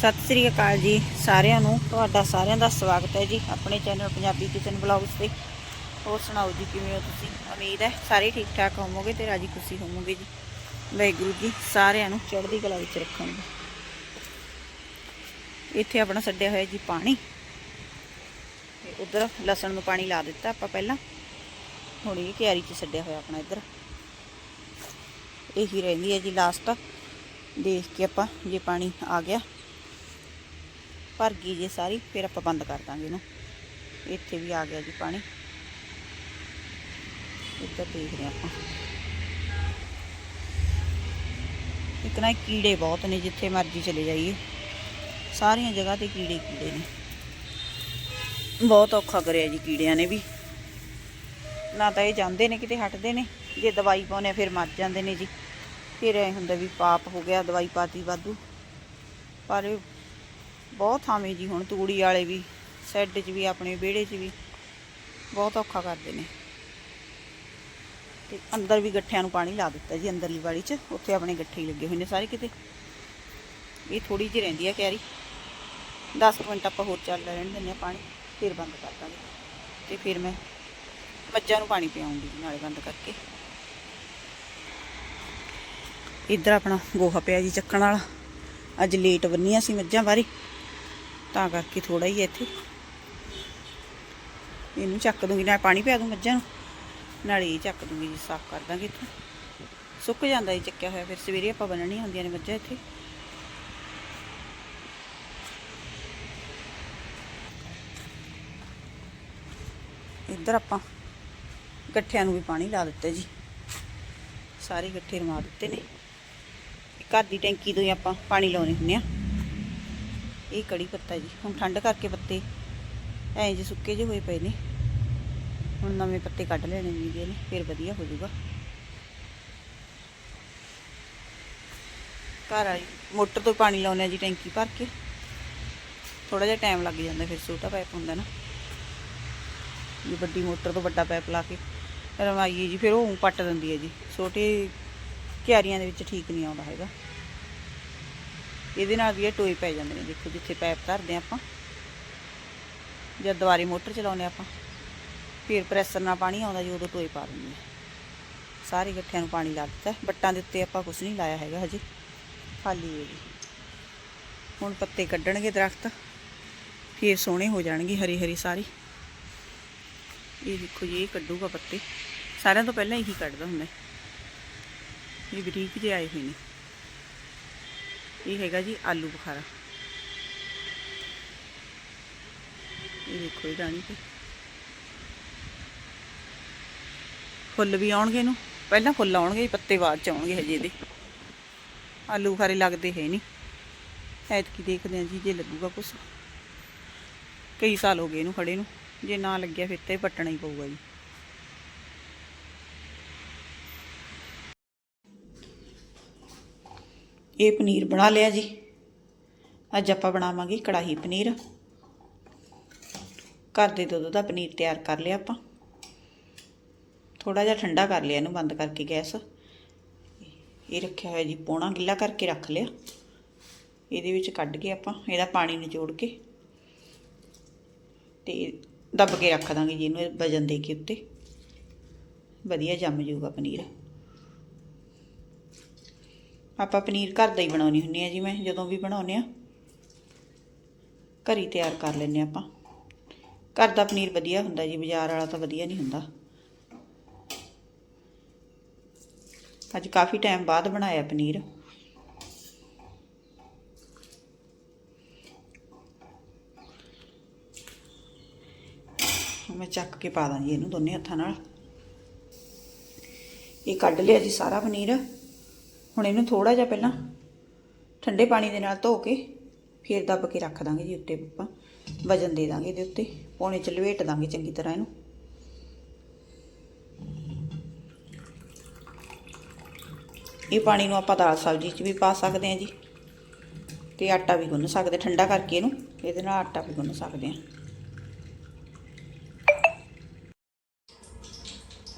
ਸਤਿ ਸ੍ਰੀ ਅਕਾਲ ਜੀ ਸਾਰਿਆਂ ਨੂੰ। ਤੁਹਾਡਾ ਸਾਰਿਆਂ ਦਾ ਸਵਾਗਤ ਹੈ ਜੀ ਆਪਣੇ ਚੈਨਲ ਪੰਜਾਬੀ ਕਿਚਨ ਬਲੌਗਸ ਤੇ। ਹੋਰ ਸੁਣਾਓ ਜੀ, ਕਿਵੇਂ ਹੋ ਤੁਸੀਂ? ਉਮੀਦ ਹੈ ਸਾਰੇ ਠੀਕ ਠਾਕ ਹੋਵੋਗੇ ਤੇ ਰਾਜੀ ਖੁਸ਼ੀ ਹੋਵੋਗੇ ਜੀ। ਵਾਹਿਗੁਰੂ ਜੀ, ਸਾਰਿਆਂ ਨੂੰ ਚੜ੍ਹਦੀ ਕਲਾ ਵਿੱਚ ਰੱਖਣਗੇ ਇੱਥੇ ਆਪਣਾ ਛੱਡਿਆ ਹੋਇਆ ਜੀ ਪਾਣੀ। ਤੇ ਉਧਰ ਲਸਣ ਨੂੰ ਪਾਣੀ ਲਾ ਦਿੱਤਾ ਆਪਾਂ ਪਹਿਲਾਂ। ਹੁਣ ਇਹ ਕਿਆਰੀ 'ਚ ਛੱਡਿਆ ਹੋਇਆ ਆਪਣਾ ਇੱਧਰ। ਇਹੀ ਰਹਿੰਦੀ ਹੈ ਜੀ ਲਾਸਟ ਦੇਖ ਕੇ ਆਪਾਂ ਜੇ ਪਾਣੀ ਆ ਗਿਆ। ਭਰ ਗਈ ਜੇ ਸਾਰੀ, ਫਿਰ ਆਪਾਂ ਬੰਦ ਕਰ ਦਾਂਗੇ ਇਹਨੂੰ। ਇੱਥੇ ਵੀ ਆ ਗਿਆ ਜੀ ਪਾਣੀ। ਇੱਧਰ ਦੇਖਦੇ ਹਾਂ ਆਪਾਂ। ਇੱਕ ਨਾ ਕੀੜੇ ਬਹੁਤ ਨੇ, ਜਿੱਥੇ ਮਰਜ਼ੀ ਚਲੇ ਜਾਈਏ। ਸਾਰੀਆਂ ਜਗ੍ਹਾ ਤੇ ਕੀੜੇ ਕੀੜੇ ਨੇ। ਬਹੁਤ ਔਖਾ ਕਰਿਆ ਜੀ ਕੀੜਿਆਂ ਨੇ ਵੀ। ਨਾ ਤਾਂ ਇਹ ਜਾਂਦੇ ਨੇ ਕਿਤੇ, ਹਟਦੇ ਨੇ। ਜੇ ਦਵਾਈ ਪਾਉਨੇ ਆ, ਫਿਰ ਮਰ ਜਾਂਦੇ ਨੇ ਜੀ। ਫਿਰ ਐ ਹੁੰਦਾ ਵੀ ਪਾਪ ਹੋ ਗਿਆ, ਦਵਾਈ ਪਾਤੀ ਵਾਧੂ। ਪਰ ਬਹੁਤ ਥਾਵੇਂ ਜੀ ਹੁਣ, ਤੂੜੀ ਵਾਲੇ ਵੀ ਸੈੱਡ 'ਚ ਵੀ, ਆਪਣੇ ਵਿਹੜੇ 'ਚ ਵੀ। ਬਹੁਤ ਔਖਾ ਕਰਦੇ ਨੇ। ਤੇ ਅੰਦਰ ਵੀ ਗੱਠਿਆਂ ਨੂੰ ਪਾਣੀ ਲਾ ਦਿੱਤਾ ਜੀ, ਅੰਦਰਲੀ ਵਾਲੀ 'ਚ। ਉੱਥੇ ਆਪਣੇ ਗੱਠੇ ਹੀ ਲੱਗੇ ਹੋਏ ਨੇ ਸਾਰੇ ਕਿਤੇ। ਇਹ ਥੋੜੀ ਜਿਹੀ ਰਹਿੰਦੀ ਆ ਕਿਆਰੀ 10 ਮਿੰਟ ਆਪਾਂ ਹੋਰ ਚੱਲ ਰਹਿਣ ਦਿੰਦੇ ਆ ਪਾਣੀ, ਫਿਰ ਬੰਦ ਕਰ ਦਾਂਗੇ। ਤੇ ਫਿਰ ਮੈਂ ਮੱਝਾਂ ਨੂੰ ਪਾਣੀ ਪਿਆਉਂਗੀ ਨਾਲੇ ਬੰਦ ਕਰਕੇ। ਇੱਧਰ ਆਪਣਾ ਗੋਹਾ ਪਿਆ ਜੀ ਚੱਕਣ ਵਾਲਾ। ਅੱਜ ਲੇਟ ਬੰਨੀਆਂ ਸੀ ਮੱਝਾਂ ਬਾਰੇ ਤਾਂ ਕਰਕੇ ਥੋੜਾ ਹੀ ਹੈ ਇੱਥੇ। ਇਹਨੂੰ ਚੱਕ ਦੂੰਗੀ, ਨਾਲ ਪਾਣੀ ਪਿਆ ਦੂੰ ਮੱਝਾਂ ਨੂੰ। ਨਾਲੇ ਇਹ ਚੱਕ ਦੂੰਗੀ ਜੀ, ਸਾਫ਼ ਕਰ ਦਾਂਗੇ ਇੱਥੇ। ਸੁੱਕ ਜਾਂਦਾ ਇਹ ਚੱਕਿਆ ਹੋਇਆ, ਫਿਰ ਸਵੇਰੇ ਆਪਾਂ ਬੰਨਣੀਆਂ ਹੁੰਦੀਆਂ ਨੇ ਮੱਝਾਂ ਇੱਥੇ। ਇੱਧਰ ਆਪਾਂ ਗੱਠਿਆਂ ਨੂੰ ਵੀ ਪਾਣੀ ਲਾ ਦਿੱਤਾ ਜੀ। ਸਾਰੇ ਗੱਠੇ ਰਮਾ ਦਿੱਤੇ ਨੇ। ਘਰ ਦੀ ਟੈਂਕੀ ਤੋਂ ਹੀ ਆਪਾਂ ਪਾਣੀ ਲਾਉਣੇ ਹੁੰਦੇ ਆ। ਇਹ ਕੜੀ ਪੱਤਾ ਜੀ। ਹੁਣ ਠੰਡ ਕਰਕੇ ਪੱਤੇ ਐਂ ਜੇ ਸੁੱਕੇ ਜਿਹੇ ਹੋਏ ਪਏ ਨੇ। ਹੁਣ ਨਵੇਂ ਪੱਤੇ ਕੱਢ ਲੈਣੇ ਨੇ ਨੇ ਫਿਰ ਵਧੀਆ ਹੋ ਜਾਊਗਾ। ਘਰ ਆਈ ਮੋਟਰ ਤੋਂ ਪਾਣੀ ਲਾਉਨੇ ਆ ਜੀ ਟੈਂਕੀ ਭਰ ਕੇ। ਥੋੜਾ ਜਿਹਾ ਟਾਈਮ ਲੱਗ ਜਾਂਦਾ ਫਿਰ ਛੋਟਾ ਪਾਈਪ ਹੁੰਦਾ ਨਾ। ਜੀ ਵੱਡੀ ਮੋਟਰ ਤੋਂ ਵੱਡਾ ਪਾਈਪ ਲਾ ਕੇ ਰਵਾਈਏ ਜੀ, ਫਿਰ ਉਹ ਪੱਟ ਦਿੰਦੀ ਹੈ ਜੀ। ਛੋਟੇ ਕਿਆਰੀਆਂ ਦੇ ਵਿੱਚ ਠੀਕ ਨਹੀਂ ਆਉਂਦਾ ਹੈਗਾ। ਇਹਦੇ ਨਾਲ ਵੀ ਇਹ ਟੋਏ ਪੈ ਜਾਂਦੇ ਨੇ, ਦੇਖੋ ਜਿੱਥੇ ਪੈਪ ਧਰਦੇ ਆਪਾਂ। ਜਦ ਦੁਬਾਰੇ ਮੋਟਰ ਚਲਾਉਂਦੇ ਆਪਾਂ। ਫਿਰ ਪ੍ਰੈਸ਼ਰ ਨਾਲ ਪਾਣੀ ਆਉਂਦਾ ਜੀ, ਉਦੋਂ ਟੋਏ ਪਾ ਦਿੰਦੇ ਆ ਸਾਰੇ ਗੱਠਿਆਂ ਨੂੰ ਪਾਣੀ ਲਾ ਦਿੱਤਾ। ਬੱਟਾਂ ਦੇ ਉੱਤੇ ਆਪਾਂ ਕੁਝ ਨਹੀਂ ਲਾਇਆ ਹੈਗਾ ਹਜੇ। ਖਾਲੀ ਹੈ ਜੀ ਹੁਣ ਪੱਤੇ ਕੱਢਣਗੇ ਦਰਖਤ। ਫਿਰ ਸੋਹਣੇ ਹੋ ਜਾਣਗੇ ਹਰੀ ਹਰੀ ਸਾਰੀ। ਇਹ ਦੇਖੋ ਜੀ, ਇਹ ਕੱਢੂਗਾ ਪੱਤੇ। ਸਾਰਿਆਂ ਤੋਂ ਪਹਿਲਾਂ ਇਹੀ ਕੱਢਦਾ ਹੁੰਦਾ। ਇਹ ਬਰੀਕ ਜਿਹੇ ਆਏ ਹੋਏ ਨੇ। ਇਹ ਹੈਗਾ ਜੀ ਆਲੂ ਬੁਖਾਰਾ। ਇਹ ਦੇਖੋ ਇਹ ਡਾਣੀ ਤੇ ਫੁੱਲ ਵੀ ਆਉਣਗੇ ਇਹਨੂੰ। ਪਹਿਲਾਂ ਫੁੱਲ ਆਉਣਗੇ, ਪੱਤੇ ਬਾਅਦ ਚ ਆਉਣਗੇ ਹਜੇ ਇਹਦੇ। ਆਲੂ ਬੁਖਾਰੇ ਲੱਗਦੇ ਹੈ ਨਹੀਂ। ਐਤਕੀ ਦੇਖਦੇ ਹਾਂ ਜੀ, ਜੇ ਲੱਗੂਗਾ ਕੁਛ। ਕਈ ਸਾਲ ਹੋ ਗਏ ਇਹਨੂੰ ਖੜੇ ਨੂੰ। ਜੇ ਨਾ ਲੱਗਿਆ ਫਿਰ ਤਾਂ ਇਹ ਪੱਟਣਾ ਹੀ ਪਊਗਾ ਜੀ। ਇਹ ਪਨੀਰ ਬਣਾ ਲਿਆ ਜੀ। ਅੱਜ ਆਪਾਂ ਬਣਾਵਾਂਗੇ ਕੜਾਹੀ ਪਨੀਰ। ਘਰ ਦੇ ਦੁੱਧ ਦਾ ਪਨੀਰ ਤਿਆਰ ਕਰ ਲਿਆ ਆਪਾਂ। ਥੋੜਾ ਜਿਹਾ ਠੰਡਾ ਕਰ ਲਿਆ ਇਹਨੂੰ ਬੰਦ ਕਰਕੇ ਗੈਸ। ਇਹ ਰੱਖਿਆ ਹੋਇਆ ਜੀ ਪੋਣਾ ਗਿੱਲਾ ਕਰਕੇ ਰੱਖ ਲਿਆ। ਇਹਦੇ ਵਿੱਚ ਕੱਢ ਕੇ ਆਪਾਂ ਇਹਦਾ ਪਾਣੀ ਨਿਚੋੜ ਕੇ ਤੇ ਦੱਬ ਕੇ ਰੱਖ ਦਾਂਗੇ ਜੀ ਇਹਨੂੰ ਵਜਨ ਦੇ ਕੇ ਉੱਤੇ। ਵਧੀਆ ਜੰਮ ਜਾਊਗਾ ਪਨੀਰ। ਆਪਾਂ ਪਨੀਰ ਘਰ ਦਾ ਹੀ ਬਣਾਉਣੀ ਹੁੰਦੀ ਆ ਜੀ ਮੈਂ, ਜਦੋਂ ਵੀ ਬਣਾਉਨੇ ਆ। ਘਰ ਹੀ ਤਿਆਰ ਕਰ ਲੈਨੇ ਆਪਾਂ। ਘਰ ਦਾ ਪਨੀਰ ਵਧੀਆ ਹੁੰਦਾ ਜੀ, ਬਾਜ਼ਾਰ ਵਾਲਾ ਤਾਂ ਵਧੀਆ ਨਹੀਂ ਹੁੰਦਾ। ਅੱਜ ਕਾਫੀ ਟਾਈਮ ਬਾਅਦ ਬਣਾਇਆ ਪਨੀਰ। ਮੈਂ ਚੱਕ ਕੇ ਪਾ ਦਾਂ ਜੀ ਇਹਨੂੰ ਦੋਨੇ ਹੱਥਾਂ ਨਾਲ। ਇਹ ਕੱਢ ਲਿਆ ਜੀ ਸਾਰਾ ਪਨੀਰ। ਹੁਣ ਇਹਨੂੰ ਥੋੜਾ ਜਿਹਾ ਪਹਿਲਾਂ ਠੰਡੇ ਪਾਣੀ ਦੇ ਨਾਲ ਧੋ ਕੇ ਫਿਰ ਦੱਬ ਕੇ ਰੱਖ ਦਾਂਗੇ ਜੀ ਉੱਤੇ ਆਪਾਂ, ਵਜਨ ਦੇ ਦਾਂਗੇ ਇਹਦੇ ਉੱਤੇ, ਪੌਣੇ ਚ ਲਵੇਟ ਦਾਂਗੇ ਚੰਗੀ ਤਰ੍ਹਾਂ ਇਹਨੂੰ। ਇਹ ਪਾਣੀ ਨੂੰ ਆਪਾਂ ਦਾਲ ਸਬਜ਼ੀ 'ਚ ਵੀ ਪਾ ਸਕਦੇ ਹਾਂ ਜੀ, ਤੇ ਆਟਾ ਵੀ ਗੁੰਨ ਸਕਦੇ, ਠੰਡਾ ਕਰਕੇ ਇਹਨੂੰ, ਇਹਦੇ ਨਾਲ ਆਟਾ ਵੀ ਗੁੰਨ ਸਕਦੇ ਹਾਂ।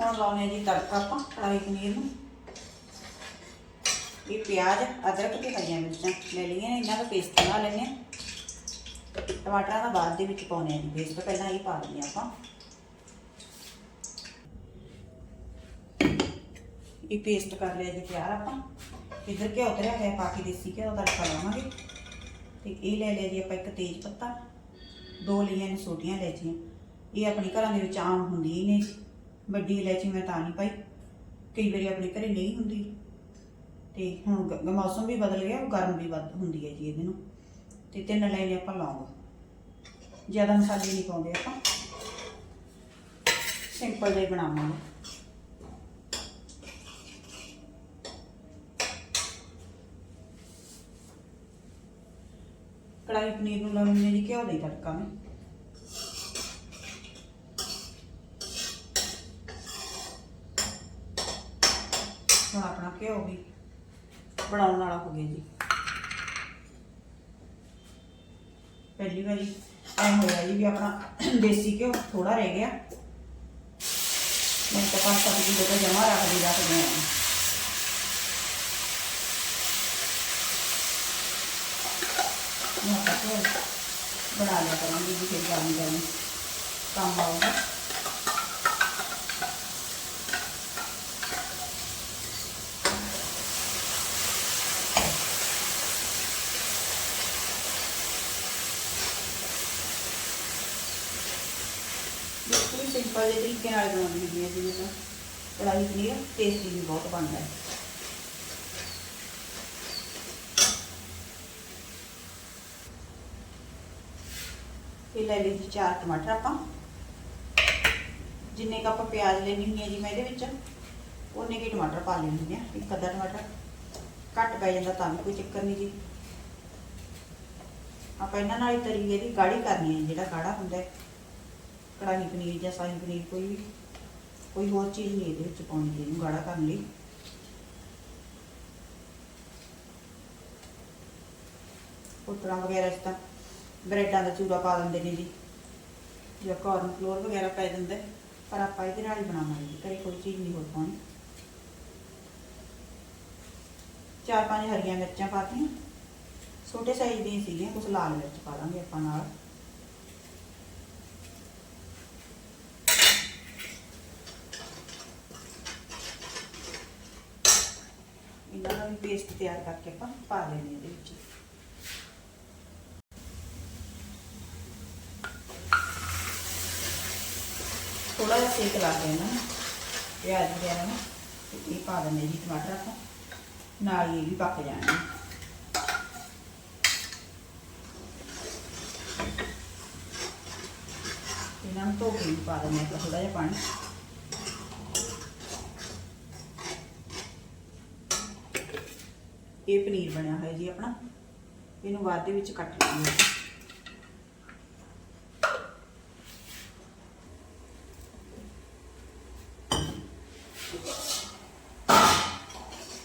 ਹੁਣ ਲਾਉਣੇ ਜੀ ਤੜਕਾ ਆਪਾਂ ਕੜਾਈ ਪਨੀਰ ਨੂੰ। ਇਹ ਪਿਆਜ਼ ਅਦਰਕ ਤੇ ਹਰੀਆਂ ਮਿਰਚਾਂ ਲੈ ਲਈਆਂ ਨੇ, ਇਹਨਾਂ ਦਾ ਪੇਸਟ ਬਣਾ ਲੈਂਦੇ ਹਾਂ। ਟਮਾਟਰਾਂ ਦਾ ਬਾਅਦ ਦੇ ਵਿੱਚ ਪਾਉਣੇ ਆ ਜੀ ਪੇਸਟ ਪਹਿਲਾਂ ਇਹ ਪਾ ਦਿੰਦੇ ਹਾਂ ਆਪਾਂ। ਇਹ ਪੇਸਟ ਕਰ ਲਿਆ ਜੀ ਤਿਆਰ ਆਪਾਂ। ਇਧਰ ਘਿਓ ਤਰਿਆ ਹੋਇਆ ਪਾ ਕੇ ਦੇਸੀ ਘਿਓ ਦਾ ਤੜਕਾ ਲਾਵਾਂਗੇ। ਤੇ ਇਹ ਲੈ ਲਿਆ ਜੀ ਆਪਾਂ ਇੱਕ ਤੇਜ ਪੱਤਾ। ਦੋ ਲਈਆਂ ਨੇ ਛੋਟੀਆਂ ਇਲਾਇਚੀਆਂ। ਇਹ ਆਪਣੇ ਘਰਾਂ ਦੇ ਵਿੱਚ ਆਮ ਹੁੰਦੀ ਹੀ ਨੇ ਵੱਡੀ ਇਲਾਇਚੀ ਮੈਂ ਤਾਂ ਨਹੀਂ ਪਾਈ। ਕਈ ਵਾਰੀ ਆਪਣੇ ਘਰੇ ਨਹੀਂ ਹੁੰਦੀ। ਤੇ ਹੁਣ ਗ- ਗ- ਮੌਸਮ ਵੀ ਬਦਲ ਗਿਆ, ਗਰਮ ਵੀ ਵੱਧ ਹੁੰਦੀ ਹੈ ਜੀ ਇਹਦੇ ਨੂੰ। ਤੇ ਤਿੰਨ ਲੈਣੇ ਆਪਾਂ ਲੌਂਗ ਜ਼ਿਆਦਾ ਮਸਾਲੇ ਨਹੀਂ ਪਾਉਂਦੇ ਆਪਾਂ। ਸਿੰਪਲ ਜਿਹਾ ਹੀ ਬਣਾਵਾਂਗੇ। ਕੜਾਹੀ ਪਨੀਰ ਨੂੰ ਲਾਉਣੀ ਹੈ ਜੀ ਘਿਓ ਦਾ ਹੀ ਤੜਕਾ ਮੈਂ ਹੁਣ ਆਪਣਾ ਘਿਓ ਵੀ ਬਣਾਉਣ ਵਾਲਾ ਹੋ ਗਿਆ ਜੀ। ਪਹਿਲੀ ਵਾਰੀ ਐ ਹੋਇਆ ਜੀ ਵੀ ਆਪਣਾ ਦੇਸੀ ਘਿਓ ਥੋੜਾ ਰਹਿ ਗਿਆ। ਮੈਂ ਤਾਂ ਪੰਜ ਸੱਤ ਕਿਲੋ ਤਾਂ ਜਮਾ ਰੱਖਦੀ ਰੱਖਦੇ ਆ ਮੈਂ ਤਾਂ ਬਣਾ ਲਿਆ ਕਰਾਂਗੀ ਜੀ, ਫਿਰ ਗਰਮ ਗਰਮ ਕੰਮ ਆਊਗਾ। ਸਿੰਪਲ ਜਿਹੇ ਤਰੀਕੇ ਨਾਲ ਬਣਾਉਣੀ ਹੁੰਦੀ ਹੈ ਜਿਵੇਂ ਤਾਂ ਕੜਾਹੀ ਪਨੀਰ ਟੇਸਟੀ ਵੀ ਬਹੁਤ ਬਣਦਾ ਹੈ। ਇਹ ਲੈ ਲਈ ਚਾਰ ਟਮਾਟਰ ਆਪਾਂ। ਜਿੰਨੇ ਕ ਆਪਾਂ ਪਿਆਜ਼ ਲੈਣੀ ਹੁੰਦੀ ਹੈ ਜੀ ਮੈਂ ਇਹਦੇ ਵਿੱਚ, ਉਹਨੇ ਕੇ ਟਮਾਟਰ ਪਾ ਲੈਣੇ ਹੁੰਦੇ ਆ, ਇੱਕ ਅੱਧਾ ਟਮਾਟਰ। ਘੱਟ ਪੈ ਜਾਂਦਾ ਤਾਂ ਵੀ ਕੋਈ ਚੱਕਰ ਨਹੀਂ ਜੀ। ਆਪਾਂ ਇਹਨਾਂ ਨਾਲ ਹੀ ਤਰੀ ਇਹਦੀ ਗਾੜੀ ਕਰਨੀ ਹੈ, ਜਿਹੜਾ ਗਾੜਾ ਹੁੰਦਾ ਹੈ। ਕੜਾਹੀ ਪਨੀਰ ਜਾਂ ਸ਼ਾਹੀ ਪਨੀਰ ਕੋਈ ਵੀ, ਕੋਈ ਹੋਰ ਚੀਜ਼ ਨਹੀਂ ਇਹਦੇ ਵਿੱਚ ਪਾਉਣੀ ਜੀ ਇਹਨੂੰ ਗਾੜਾ ਕਰਨ ਲਈ। ਪੁੱਤਰਾਂ ਵਗੈਰਾ ਚ ਤਾਂ ਬ੍ਰੈਡਾਂ ਦਾ ਚੂਰਾ ਪਾ ਦਿੰਦੇ ਨੇ ਜੀ, ਜਾਂ ਕਾਰਨ ਫਲੋਰ ਵਗੈਰਾ ਪੈ ਜਾਂਦਾ ਪਰ ਆਪਾਂ ਇਹਦੇ ਨਾਲ ਹੀ ਬਣਾਵਾਂਗੇ ਜੀ ਘਰੇ ਕੋਈ ਚੀਜ਼ ਨਹੀਂ ਹੋਰ ਪਾਉਣੀ। ਚਾਰ ਪੰਜ ਹਰੀਆਂ ਮਿਰਚਾਂ ਪਾਤੀਆਂ, ਛੋਟੇ ਸਾਈਜ਼ ਦੀਆਂ ਸੀਗੀਆਂ ਕੁਝ ਲਾਲ ਮਿਰਚ ਪਾ ਦਾਂਗੇ ਆਪਾਂ ਨਾਲ। ਇਹਨਾਂ ਦਾ ਵੀ ਪੇਸਟ ਤਿਆਰ ਕਰਕੇ ਆਪਾਂ ਪਾ ਲੈਣੀ ਇਹਦੇ ਵਿੱਚ ਥੋੜਾ ਜਿਹਾ ਸੇਕ ਲਾ ਕੇ ਨਾ ਪਿਆਜ਼ ਵਗੈਰਾ ਨੂੰ ਤੇ ਇਹ ਪਾ ਦਿੰਦੇ ਜੀ ਟਮਾਟਰ ਆਪਾਂ ਨਾਲ ਹੀ ਇਹ ਵੀ ਪੱਕ ਜਾਣਗੇ ਇਹਨਾਂ ਨੂੰ ਧੋ ਕੇ ਵੀ ਪਾ ਦਿੰਦੇ ਆਪਾਂ ਥੋੜਾ ਜਿਹਾ ਪਾਣੀ ਇਹ ਪਨੀਰ ਬਣਿਆ ਹੋਇਆ ਜੀ ਆਪਣਾ। ਇਹਨੂੰ ਬਾਅਦ ਦੇ ਵਿੱਚ ਕੱਟ ਲਈਏ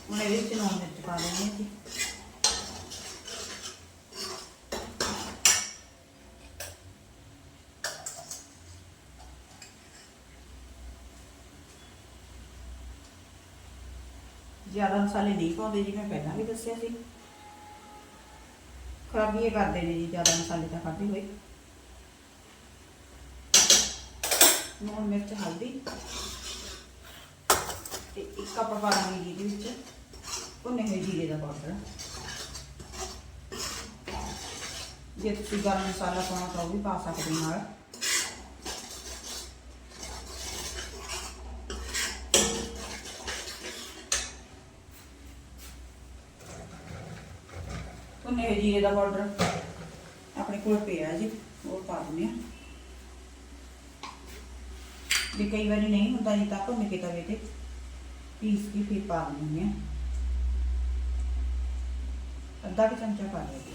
ਹੁਣ ਇਹਦੇ ਵਿੱਚ ਨੌਨ ਮਿਰਚ ਪਾ ਦੇਣੀ ਹੈ ਜੀ ਜ਼ਿਆਦਾ ਮਸਾਲੇ ਨਹੀਂ ਪਾਉਂਦੇ ਜੀ, ਮੈਂ ਪਹਿਲਾਂ ਵੀ ਦੱਸਿਆ ਸੀ। ਖਰਾਬੀ ਇਹ ਕਰਦੇ ਨੇ ਜੀ, ਜ਼ਿਆਦਾ ਮਸਾਲੇ ਤਾਂ ਖਾਦੇ ਹੋਏ। ਨੂਣ ਮਿਰਚ, ਹਲਦੀ ਤੇ ਇੱਕ ਆਪਾਂ ਪਾ ਦਾਂਗੇ ਜੀ ਇਹਦੇ ਵਿੱਚ ਭੁੰਨੇ ਹੋਏ ਜੀਰੇ ਦਾ ਪਾਊਡਰ। ਜੇ ਤੁਸੀਂ ਗਰਮ ਮਸਾਲਾ ਪਾਉਣਾ ਤਾਂ ਉਹ ਵੀ ਪਾ ਸਕਦੇ ਹੋ ਨਾਲ। ਜੀਰੇ ਦਾ ਪਾਊਡਰ। ਆਪਣੇ ਕੋਲ ਪਿਆ ਜੀ, ਉਹ ਪਾ ਦਿੰਦੇ ਆ। ਵੀ ਕਈ ਵਾਰੀ ਨਹੀਂ ਹੁੰਦਾ ਜੀ ਤਾਂ ਭੁੰਨ ਕੇ ਤਵੇ ਤੇ ਪੀਸ ਕੇ ਫਿਰ ਪਾ ਦਿੰਦੇ ਆ। ਅੱਧਾ ਕੁ ਚਮਚਾ ਪਾ ਲਿਆ ਜੀ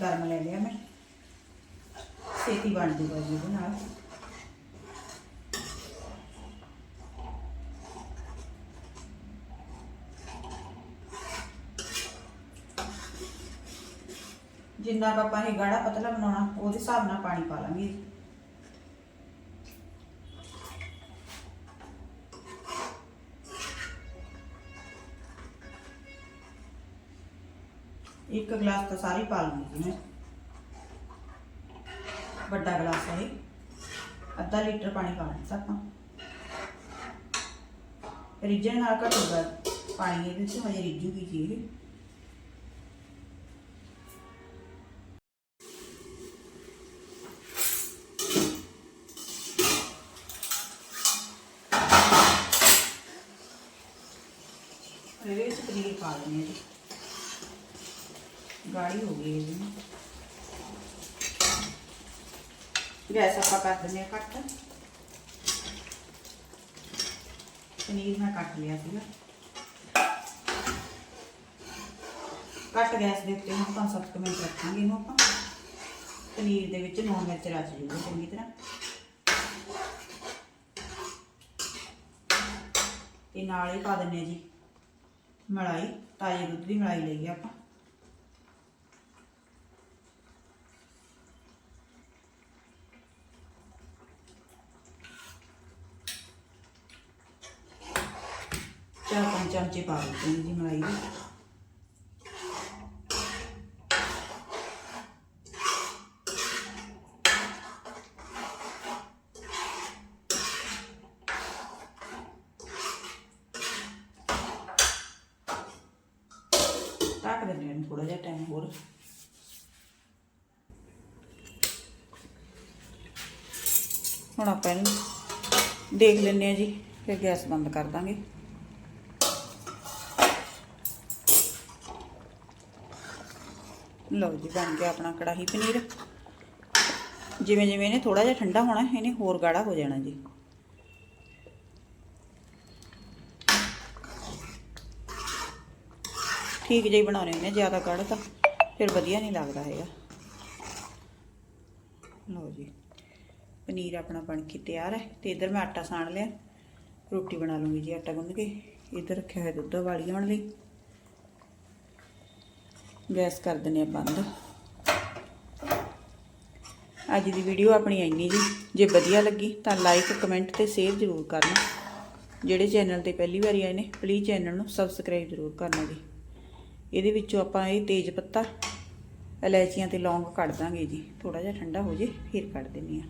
ਗਰਮ ਲੈ ਲਿਆ ਮੈਂ। ਛੇਤੀ ਬਣ ਜੂਗਾ ਜੀ ਇਹਦੇ ਨਾਲ। ਜਿੰਨਾ ਆਪਾਂ ਇਹ ਗਾੜਾ ਪਤਲਾ ਬਣਾਉਣਾ, ਉਹਦੇ ਹਿਸਾਬ ਨਾਲ ਪਾਣੀ ਪਾ ਲਾਂਗੇ। ਇੱਕ ਗਲਾਸ ਤਾਂ ਸਾਰੀ ਪਾ ਲੂੰਗੀ ਮੈਂ। ਵੱਡਾ ਗਲਾਸ ਹੈ ਅੱਧਾ ਲੀਟਰ ਪਾਣੀ ਪਾ ਦਿੱਤਾ ਆਪਾਂ। ਰਿੱਝਣ ਨਾਲ ਘਟੂਗਾ ਪਾਣੀ ਇਹਦੇ ਵਿੱਚ, ਹਜੇ ਰਿੱਝੂਗੀ ਜੀ ਇਹ। ਇਹਦੇ ਵਿੱਚ ਪਨੀਰ ਪਾ ਦਿੰਦੇ ਹਾਂ ਗਾੜੀ ਹੋ ਗਈ ਇਹਦੀ। ਗੈਸ ਆਪਾਂ ਕਰ ਦਿੰਦੇ ਹਾਂ ਘੱਟ। ਪਨੀਰ ਮੈਂ ਕੱਟ ਲਿਆ ਸੀਗਾ। ਘੱਟ ਗੈਸ ਦੇ ਉੱਤੇ ਹੁਣ 5-7 ਮਿੰਟ ਰੱਖਾਂਗੇ ਇਹਨੂੰ ਆਪਾਂ। ਪਨੀਰ ਦੇ ਵਿੱਚ ਲੂਣ ਮਿਰਚ ਰਚ ਜੂਗਾ ਚੰਗੀ ਤਰ੍ਹਾਂ। ਤੇ ਨਾਲ ਹੀ ਪਾ ਦਿੰਦੇ ਹਾਂ ਜੀ ਮਲਾਈ, ਤਾਜ਼ੇ ਦੁੱਧ ਦੀ ਮਲਾਈ ਲਈ ਆਪਾਂ। ਪੰਜ ਚਮਚੇ ਪਾ ਦਿੱਤੇ ਨੇ ਜੀ ਮਲਾਈ ਦੇ। ਢੱਕ ਦਿੰਦੇ ਹਾਂ ਥੋੜਾ ਜਿਹਾ ਟਾਈਮ ਹੋਰ। ਹੁਣ ਆਪਾਂ ਇਹਨੂੰ ਦੇਖ ਲੈਂਦੇ ਆ ਜੀ, ਫਿਰ ਗੈਸ ਬੰਦ ਕਰ ਦਾਂਗੇ। ਲਓ ਜੀ, ਬਣ ਗਿਆ ਆਪਣਾ ਕੜਾਹੀ ਪਨੀਰ। ਜਿਵੇਂ ਜਿਵੇਂ ਇਹਨੇ ਥੋੜਾ ਜਿਹਾ ਠੰਡਾ ਹੋਣਾ, ਇਹਨੇ ਹੋਰ ਗਾੜਾ ਹੋ ਜਾਣਾ ਜੀ। ਠੀਕ ਜਿਹੀ ਬਣਾਉਣੇ ਨੇ ਜ਼ਿਆਦਾ ਗਾੜਾ ਤਾਂ ਫਿਰ ਵਧੀਆ ਨਹੀਂ ਲੱਗਦਾ ਹੈਗਾ। ਲਓ ਜੀ, ਪਨੀਰ ਆਪਣਾ ਬਣ ਕੇ ਤਿਆਰ ਹੈ ਤੇ ਇਧਰ ਮੈਂ ਆਟਾ ਸਾਣ ਲਿਆ। ਰੋਟੀ ਬਣਾ ਲੂੰਗੀ ਜੀ ਆਟਾ ਗੁੰਨ ਕੇ। ਇਧਰ ਰੱਖਿਆ ਹੋਇਆ ਦੁੱਧ ਵਾਲੀ ਆਉਣ ਲਈ। ਗੈਸ ਕਰ ਦਿੰਦੇ ਆ ਬੰਦ। ਅੱਜ ਦੀ ਵੀਡੀਓ ਆਪਣੀ ਇੰਨੀ ਜੀ। ਜੇ ਵਧੀਆ ਲੱਗੀ ਤਾਂ ਲਾਈਕ ਕਮੈਂਟ ਤੇ ਸ਼ੇਅਰ ਜ਼ਰੂਰ ਕਰਨਾ। ਜਿਹੜੇ ਚੈਨਲ ਤੇ ਪਹਿਲੀ ਵਾਰੀ ਆਏ ਨੇ ਪਲੀਜ਼ ਚੈਨਲ ਨੂੰ ਸਬਸਕ੍ਰਾਈਬ ਜ਼ਰੂਰ ਕਰਨਾ ਜੀ। ਇਹਦੇ ਵਿੱਚੋਂ ਆਪਾਂ ਇਹ ਤੇਜ ਪੱਤਾ, ਇਲਾਇਚੀਆਂ ਤੇ ਲੌਂਗ ਕੱਢ ਦਾਂਗੇ ਜੀ। ਥੋੜਾ ਜਿਹਾ ਠੰਡਾ ਹੋ ਜੇ, ਫਿਰ ਕੱਢ ਦਿੰਨੀ ਆ